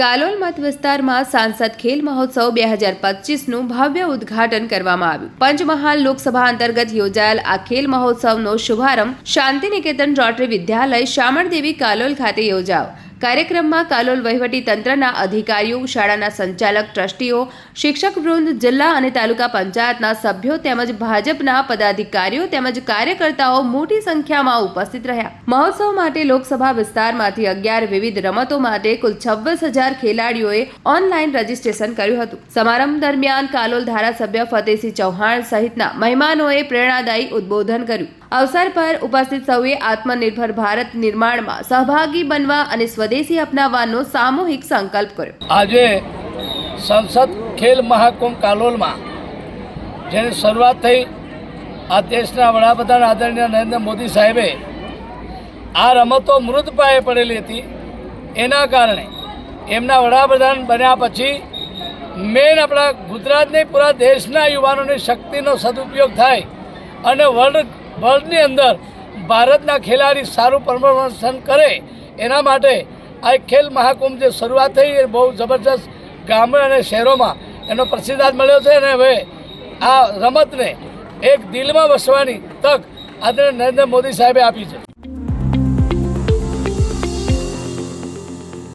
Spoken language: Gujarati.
કાલોલ મત વિસ્તારમાં સાંસદ ખેલ મહોત્સવ બે હજાર પચીસનું ભવ્ય ઉદ્ઘાટન કરવામાં આવ્યું. પંચમહાલ લોકસભા અંતર્ગત યોજાયેલ આ ખેલ મહોત્સવનો શુભારંભ શાંતિનિકેતન રોટરી વિદ્યાલય શામળદેવી કાલોલ ખાતે યોજાયો. કાર્યક્રમમાં કાલોલ વહીવટી તંત્રના અધિકારીઓ, શાળાના સંચાલક, ટ્રસ્ટીઓ, શિક્ષક વૃંદ, જિલ્લા અને તાલુકા પંચાયતના સભ્યો તેમજ ભાજપના પદાધિકારીઓ તેમજ કાર્યકર્તાઓ મોટી સંખ્યામાં ઉપસ્થિત રહ્યા. મહોત્સવ માટે લોકસભા વિસ્તારમાંથી અગિયાર વિવિધ રમતો માટે કુલ છવ્વીસ હજાર ખેલાડીઓએ ઓનલાઈન રજીસ્ટ્રેશન કર્યું હતું. સમારંભ દરમિયાન કાલોલ ધારાસભ્ય ફતેહસિંહ ચૌહાણ સહિતના મહેમાનોએ પ્રેરણાદાયી ઉદ્બોધન કર્યું. અવસર પર ઉપસ્થિત સૌએ આત્મનિર્ભર ભારત નિર્માણમાં સહભાગી બનવા અને સ્વદેશી અપનાવવાનો સામૂહિક સંકલ્પ કર્યો. આજે સંસદ ખેલ મહાકુંભ કાલોલમાં, જેની શરૂઆત થઈ આ દેશના વડાપ્રધાન આદરણીય નરેન્દ્ર મોદી સાહેબે, આ રમતો મૃત પાયે પડેલી હતી. એના કારણે એમના વડાપ્રધાન બન્યા પછી મેન આપણા ગુજરાતની પૂરા દેશના યુવાનોની શક્તિનો સદુપયોગ થાય અને વર્લ્ડ વર્લ્ડની અંદર ભારતના ખેલાડી સારું પ્રદર્શન કરે એના માટે આ ખેલ મહાકુંભ જે શરૂઆત થઈ એ બહુ જબરજસ્ત ગામડા અને શહેરોમાં એનો પ્રતિસાદ મળ્યો છે અને હવે આ રમતને એક દિલમાં વસવાની તક આદરણીય નરેન્દ્ર મોદી સાહેબે આપી છે.